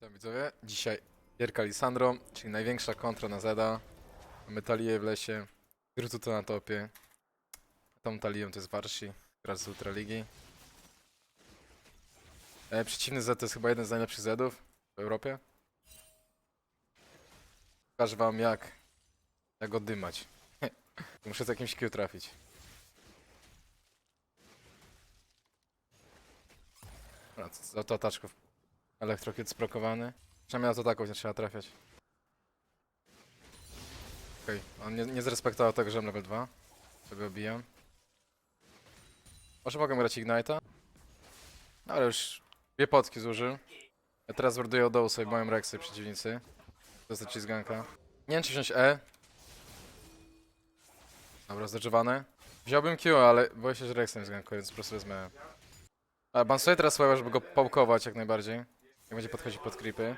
Witam widzowie. Dzisiaj gierka Lisandro, czyli największa kontra na Zeda. Mamy Talię w lesie, Grututo na topie. Tą Talią to jest Warsi, gra z Ultraligi. E, przeciwny Z to jest chyba jeden z najlepszych Zedów w Europie. Pokażę wam jak, jak go dymać. Muszę z jakimś Q trafić. No, za to taczków Elektrokit sprokowany. Przynajmniej na taką nie trzeba trafiać. Okej, on nie, nie zrespektował tego, że mam level 2. Tego obijam. Może mogę grać Ignite'a? No ale już dwie potki zużył. Ja teraz worduję od dołu sobie moją Rexy przeciwnicy. To jest cheeseganka. Nie wiem czy wziąć E. Dobra, zdeczowane. Wziąłbym Q, ale boję się, że Rexem zgankuje, więc po prostu wezmę. A bansuję teraz słowa, żeby go pałkować jak najbardziej. Jak będzie podchodzić pod creepy.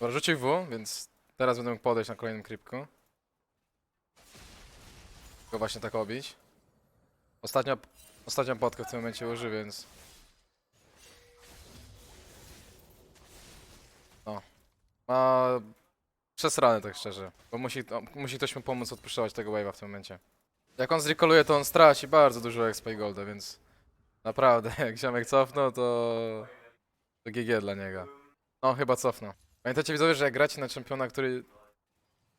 Dobra, rzucił W, więc teraz będę mógł podejść na kolejnym creepku. Go właśnie tak obić. Ostatnia, ostatnią potkę w tym momencie uży, więc... O. Ma... Przesrane tak szczerze. Bo musi, o, musi ktoś mu pomóc odpuszczać tego wave'a w tym momencie. Jak on zrekoluje, to on straci bardzo dużo expa i golda, więc... Naprawdę, jak ziomek cofnął, to... To GG dla niego. No, chyba cofnął. Pamiętacie widzowie, że jak gracie na czempiona, który...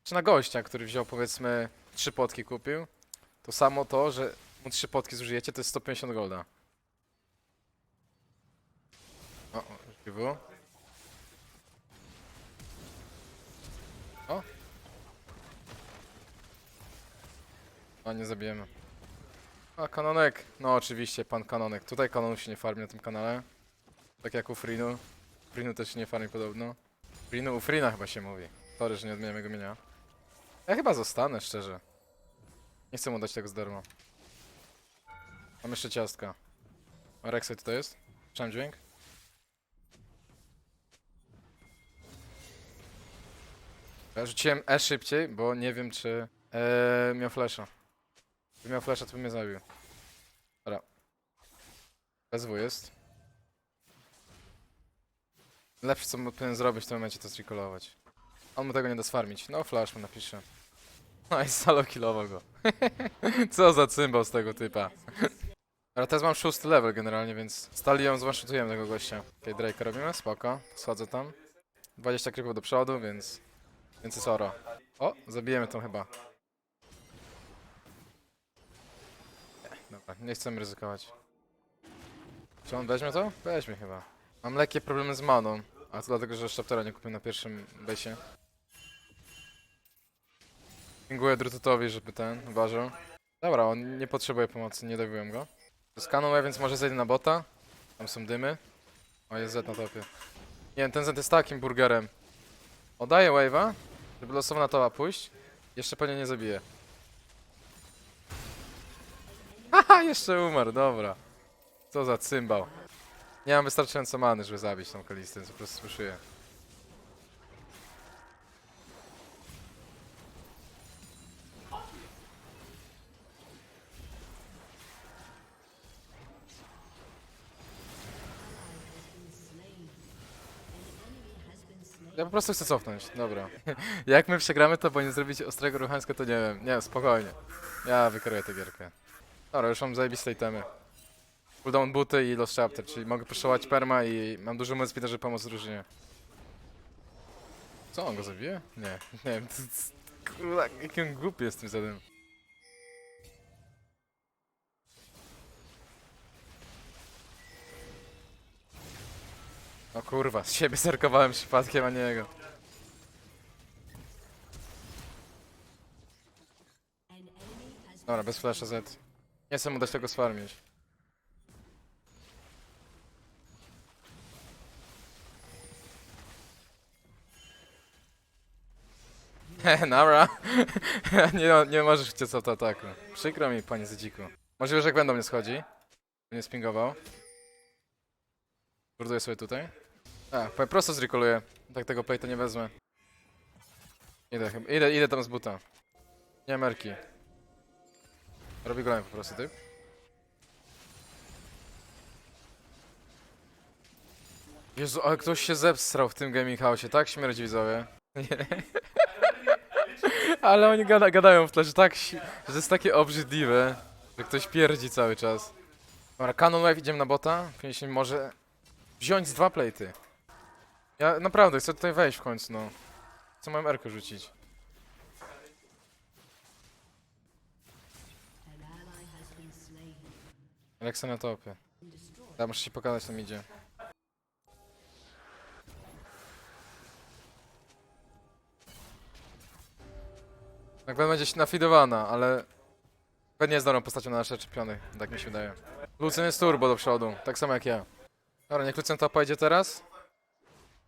Czy na gościa, który wziął powiedzmy trzy potki kupił, to samo to, że mu trzy potki zużyjecie, to jest 150 golda. O, o, GW. O! A, nie zabijemy. A, kanonek. No oczywiście, pan kanonek. Tutaj kanonów się nie farmi na tym kanale. Tak jak u Frinu. Frinu też nie farmi podobno. Frinu, u Frina chyba się mówi. Sorry, że nie odmieniam jego imienia. Ja chyba zostanę, szczerze. Nie chcę mu dać tego z darmo. Mam jeszcze ciastka. Rexy to jest? Słyszałem dźwięk? Ja rzuciłem E szybciej, bo nie wiem czy... Eee, miał flasha. Gdyby miał flasha, to by mnie zabił. Dobra. SW jest. Lepsze co powinien zrobić w tym momencie to zrecallować. On mu tego nie da sfarmić. No flash mu napisze. No i salo killował go. co za cymbał z tego typa. Ale teraz mam szósty level generalnie, więc stali ją zwanshotujemy tego gościa. Okej, okay, Drake'a robimy, spoko. Schodzę tam. 20 krypów do przodu, więc... Więc jest oro. O, zabijemy tą chyba. Dobra, nie chcemy ryzykować. Czy on weźmie to? Weźmie chyba. Mam lekkie problemy z maną, a to dlatego, że Shaptera nie kupiłem na pierwszym besie. Dziękuję Drututowi, żeby ten uważał. Dobra, on nie potrzebuje pomocy, nie dowiłem go. Skanuję, więc może zejdę na bota. Tam są dymy. O, jest Z na topie. Nie ten Z jest takim burgerem. Oddaję wave'a, żeby losowo na topa pójść. Jeszcze pewnie nie zabije. Haha, jeszcze umarł, dobra. Co za cymbał. Nie mam wystarczająco many, żeby zabić tą kalistę, po prostu słyszyję. Ja po prostu chcę cofnąć, dobra. Jak my przegramy to, bo nie zrobić ostrego ruchańska, to nie wiem. Nie, spokojnie. Ja wykieruję tę gierkę. Dobra, już mam zajebiste itemy. Cooldown buty i Lost Chapter, czyli mogę puszować perma i mam dużo speeda, żeby pomóc drużynie. Co, on go zabije? Nie, nie wiem. Kurwa, jaki on głupi jest tym zadem. O kurwa, z siebie zerkowałem przypadkiem, a nie jego. Dobra, bez flasha Z. Nie chcę mu dać tego sfarmić. Nara. nie, nie możesz chcieć co to ataku. Przykro mi, panie Zedziku. Możliwe, że będą mnie schodzi. Nie spingował. Burduję sobie tutaj. A, po prostu zrekoluję. Tak tego playta nie wezmę. Idę, idę, idę tam z buta. Nie merki. Robi golem po prostu, typ. Jezu, ale ktoś się zepstrał w tym gaming house'ie, tak śmierdzi widzowie. Ale oni gada, gadają w tle, że tak, że jest takie obrzydliwe, że ktoś pierdzi cały czas. Dobra, Canon Wave idziemy na bota, powinniśmy może wziąć z dwa plejty. Ja naprawdę chcę tutaj wejść w końcu, no. Chcę moją erkę rzucić. Alexa na topie. Ja muszę ci pokazać, tam idzie. Tak będzie się nafidowana, ale pewnie jest dobrą postacią na nasze czepiony, tak mi się wydaje. Lucen jest turbo do przodu, tak samo jak ja. Dobra, niech Lucen topa idzie teraz.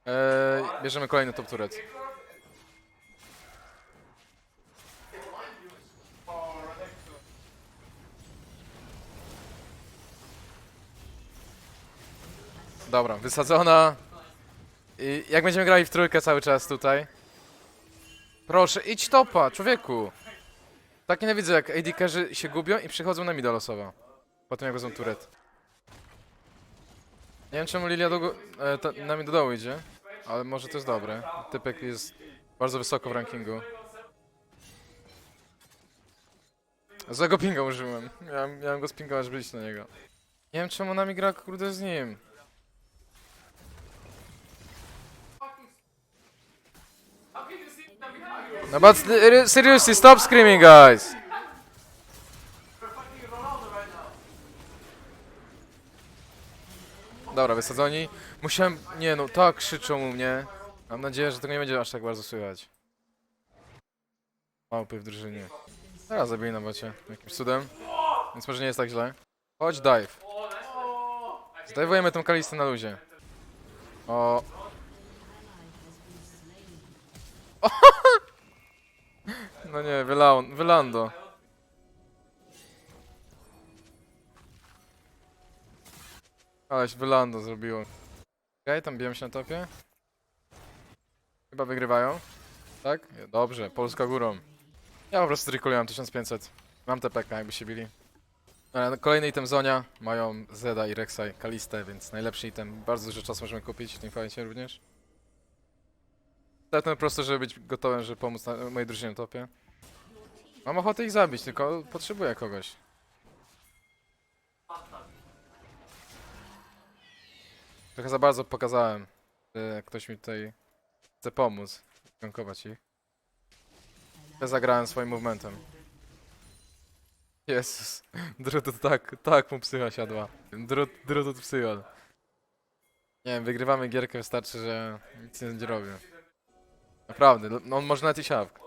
Eee, bierzemy kolejny top turret. Dobra, wysadzona. I jak będziemy grali w trójkę cały czas tutaj. Proszę, idź topa, człowieku. Tak nienawidzę, jak AD carry się gubią i przychodzą na mida losowo. Potem jak wezmą turet. Nie wiem czemu Lilia do, e, ta, na mnie do dołu idzie, ale może to jest dobre. Typek jest bardzo wysoko w rankingu. Złego pinga użyłem. Miałem, miałem go spingować, bylić na niego. Nie wiem czemu nami gra kurde z nim. No but seriously, stop screaming, guys. Dobra, wysadzoni. Musiałem... Nie no, tak krzyczą u mnie. Mam nadzieję, że tego nie będzie aż tak bardzo słychać. Małpy w drużynie. Teraz zabili na bocie. Jakimś cudem. Więc może nie jest tak źle. Chodź, dive. Zdajwujemy tą kalistę na luzie. O... No nie, wylando. Aleś wylando zrobiło. Okej, tam bijemy się na topie. Chyba wygrywają. Tak? Dobrze, Polska górą. Ja po prostu trikuliłem 1500. Mam TPK, jakby się bili. E, Kolejny item Zonia. Mają Zeda i Rek'Sai, Kalistę, więc najlepszy item. Bardzo dużo czasu możemy kupić w tym fajcie również. No po prostu, żeby być gotowym, żeby pomóc na, mojej drużynie w topie. Mam ochotę ich zabić, tylko potrzebuję kogoś. Trochę za bardzo pokazałem, że ktoś mi tutaj chce pomóc. Gankować ich. Ja zagrałem swoim movementem. Jezus. Drut tak, tak mu psycha siadła. Drut, drut psychol. Nie wiem, wygrywamy gierkę, wystarczy, że nic nie będzie robił. Naprawdę, no on może nawet i.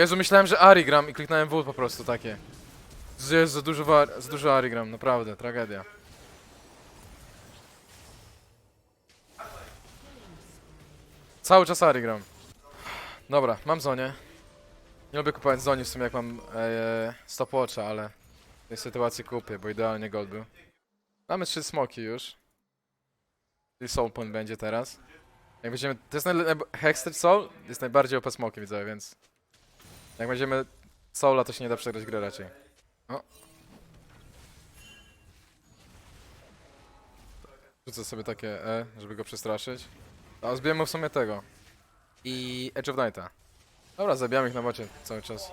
Jezu, myślałem, że Ari gram i kliknąłem W po prostu takie. Jezu, za dużo, wa- za dużo Ari gram, naprawdę, tragedia. Cały czas Ari gram. Dobra, mam Zonię. Nie lubię kupować Zoni w sumie jak mam e, stopwatcha, ale w tej sytuacji kupię, bo idealnie gold był. Mamy trzy smoki już. Czyli soul point będzie teraz. Jak będziemy... To jest najb- Hextech Soul jest najbardziej OP smoki widzę, więc... Jak będziemy Soula, to się nie da przegrać gry raczej. O. Rzucę sobie takie E, żeby go przestraszyć. A zbijemy w sumie tego. I Edge of Nighta. Dobra, zabijamy ich na bocie cały czas.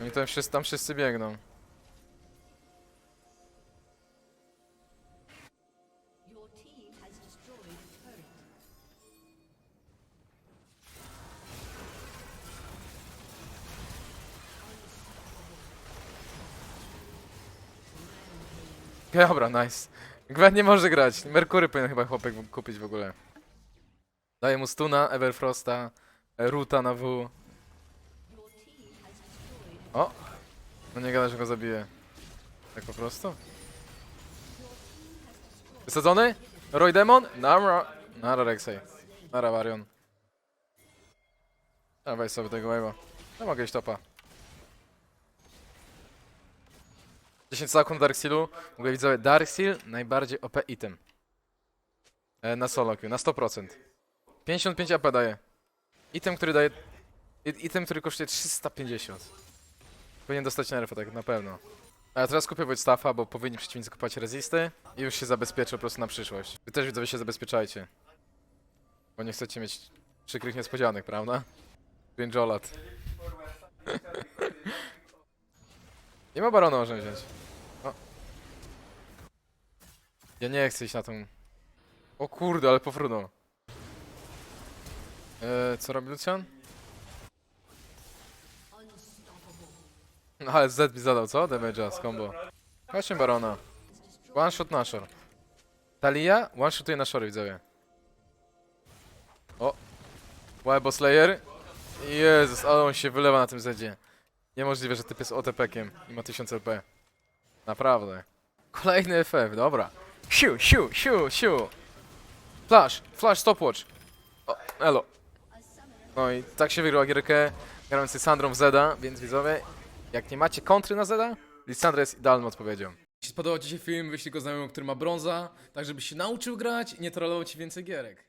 Oni tam wszyscy, tam wszyscy biegną. Dobra, nice. Gwen nie może grać. Merkury powinien chyba chłopek kupić w ogóle. Daję mu stuna, Everfrosta, e, Ruta na W. O! No nie gada, że go zabije. Tak po prostu? Wysadzony? Roy Demon? Nara... Nara Rexey. Nara Varion. Dawaj sobie tego wave'a. No mogę iść topa. 10 sekund Darksealu. W ogóle widzowie, Darkseal najbardziej OP item. E, na solo queue, na 100%. 55 AP daje. Item, który daje... Item, który kosztuje 350. Powinien dostać nerfa, tak na pewno. A teraz kupię Voidstaffa, bo powinni przeciwnicy kupować resisty i już się zabezpieczę po prostu na przyszłość. Wy też widzowie się zabezpieczajcie. Bo nie chcecie mieć przykrych niespodzianek, prawda? Grinjolat. nie ma barona można wziąć. Ja nie chcę iść na tą... O kurde, ale pofrunął. Eee, co robi Lucian? No ale Z mi zadał, co? Damage'a z combo. Chodźmy Barona. One shot Nashor. Talia one shotuje Nashory, widzowie. O! Webo Slayer. Jezus, ale on się wylewa na tym Zedzie. Niemożliwe, że typ jest OTP-kiem i ma 1000 LP. Naprawdę. Kolejny FF, dobra. Siu, siu, siu, siu. Flash, flash, stopwatch. O, elo. No i tak się wygrała gierkę grając z Sandrą w Zeda, więc widzowie, jak nie macie kontry na Zeda, Lissandra jest idealną odpowiedzią. Jeśli spodobał Ci się film, wyślij go znajomemu, który ma brąza, tak żebyś się nauczył grać i nie trollował Ci więcej gierek.